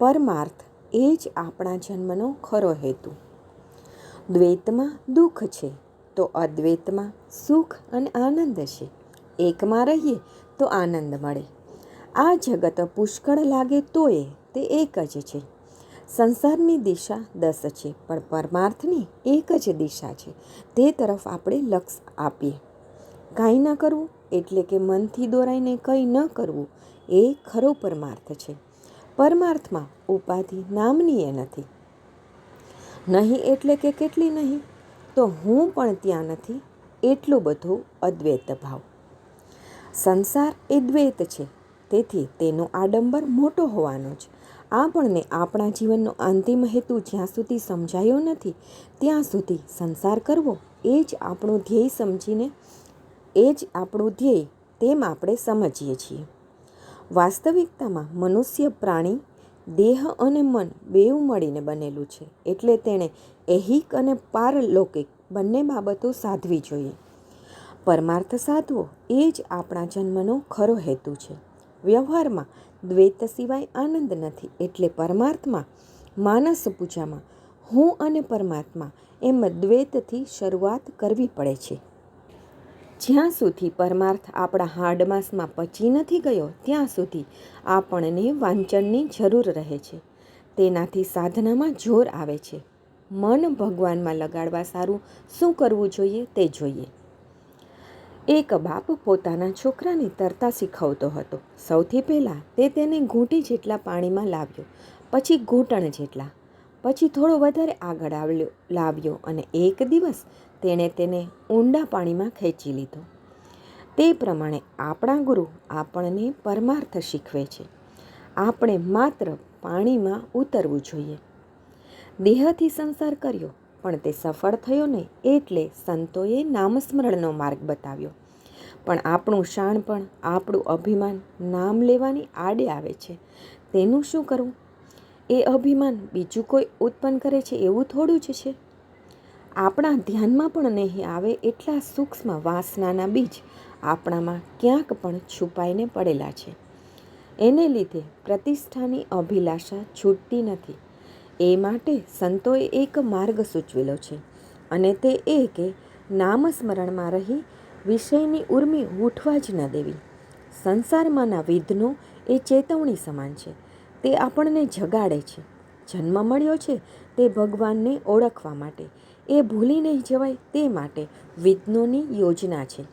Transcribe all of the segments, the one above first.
પરમાર્થ એ જ આપણા જન્મનો ખરો હેતુ. દ્વૈતમાં દુઃખ છે, તો અદ્વૈતમાં સુખ અને આનંદ છે. એકમાં રહીએ તો આનંદ મળે. આ જગત પુષ્કળ લાગે તોય તે એક જ છે. સંસારની દિશા દસ છે, પણ પરમાર્થની એક જ દિશા છે. તે તરફ આપણે લક્ષ આપીએ. કાંઈ ન કરવું એટલે કે મનથી દોરાઈને કંઈ ન કરવું એ ખરો પરમાર્થ છે. પરમાર્થમાં ઉપાધિ નામની એ નથી. નહીં એટલે કે કેટલી નહીં, તો હું પણ ત્યાં નથી એટલો બધો અદ્વૈત ભાવ. સંસાર એ દ્વૈત છે, તેથી તેનો આડંબર મોટો હોવાનો જ. આપણને આપણા જીવનનો અંતિમ હેતુ જ્યાં સુધી સમજાયો નથી, ત્યાં સુધી સંસાર કરવો એ જ આપણું ધ્યેય સમજીને, એ જ આપણું ધ્યેય તેમ આપણે સમજીએ છીએ. વાસ્તવિકતામાં મનુષ્ય, પ્રાણી, દેહ અને મન બેઉ મળીને બનેલું છે. એટલે તેણે એહિક અને પારલૌકિક બંને બાબતો સાધવી જોઈએ. પરમાર્થ સાધવો એ જ આપણા જન્મનો ખરો હેતુ છે. વ્યવહારમાં દ્વૈત સિવાય આનંદ નથી. એટલે પરમાર્થમાં, માનસ પૂજામાં, હું અને પરમાત્મા એમ દ્વૈતથી શરૂઆત કરવી પડે છે. જ્યાં સુધી પરમાર્થ આપણા હાડમાસમાં પચી નથી ગયો, ત્યાં સુધી આપણને વાંચનની જરૂર રહે છે. તેનાથી સાધનામાં જોર આવે છે. મન ભગવાનમાં લગાડવા સારું શું કરવું જોઈએ તે જોઈએ. એક બાપ પોતાના છોકરાને તરતા શીખવતો હતો. સૌથી પહેલાં તે તેને ઘૂંટી જેટલા પાણીમાં લાવ્યો, પછી ઘૂંટણ જેટલા. પછી થોડો વધારે આગળ આવ્યો લાવ્યો અને એક દિવસ તેણે તેને ઊંડા પાણીમાં ખેંચી લીધો. તે પ્રમાણે આપણા ગુરુ આપણને પરમાર્થ શીખવે છે. આપણે માત્ર પાણીમાં ઉતરવું જોઈએ. દેહથી સંસાર કર્યો, પણ તે સફળ થયો નહીં એટલે સંતોએ નામસ્મરણનો માર્ગ બતાવ્યો. પણ આપણું શાણપણ, આપણું અભિમાન નામ લેવાની આડે આવે છે. તેનું શું કરવું? એ અભિમાન બીજું કોઈ ઉત્પન્ન કરે છે એવું થોડું જ છે. આપણા ધ્યાનમાં પણ નહીં આવે એટલા સૂક્ષ્મ વાસનાના બીજ આપણામાં ક્યાંક પણ છુપાઈને પડેલા છે. એને લીધે પ્રતિષ્ઠાની અભિલાષા છૂટતી નથી. એ માટે સંતોએ એક માર્ગ સૂચવેલો છે અને તે એ કે નામસ્મરણમાં રહી વિષયની ઉર્મી ઉઠવા જ ન દેવી. સંસારમાંના વિધ્નો એ ચેતવણી સમાન છે. તે આપણને જગાડે છે. જન્મ મળ્યો છે તે ભગવાનને ઓળખવા માટે. એ ભૂલી નહીં જવાય તે માટે વિદ્નોની યોજના છે.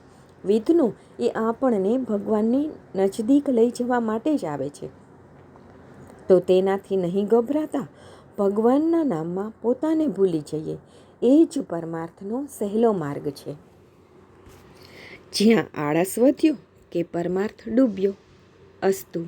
વિદ્નો એ આપણને ભગવાનની નજદીક લઈ જવા માટે જ આવે છે. તો તેનાથી નહીં ગભરાતા ભગવાનના નામમાં પોતાને ભૂલી જઈએ. એ જ પરમાર્થનો સહેલો માર્ગ છે. જ્યાં આળસ વધ્યો કે પરમાર્થ ડૂબ્યો, અસ્તુ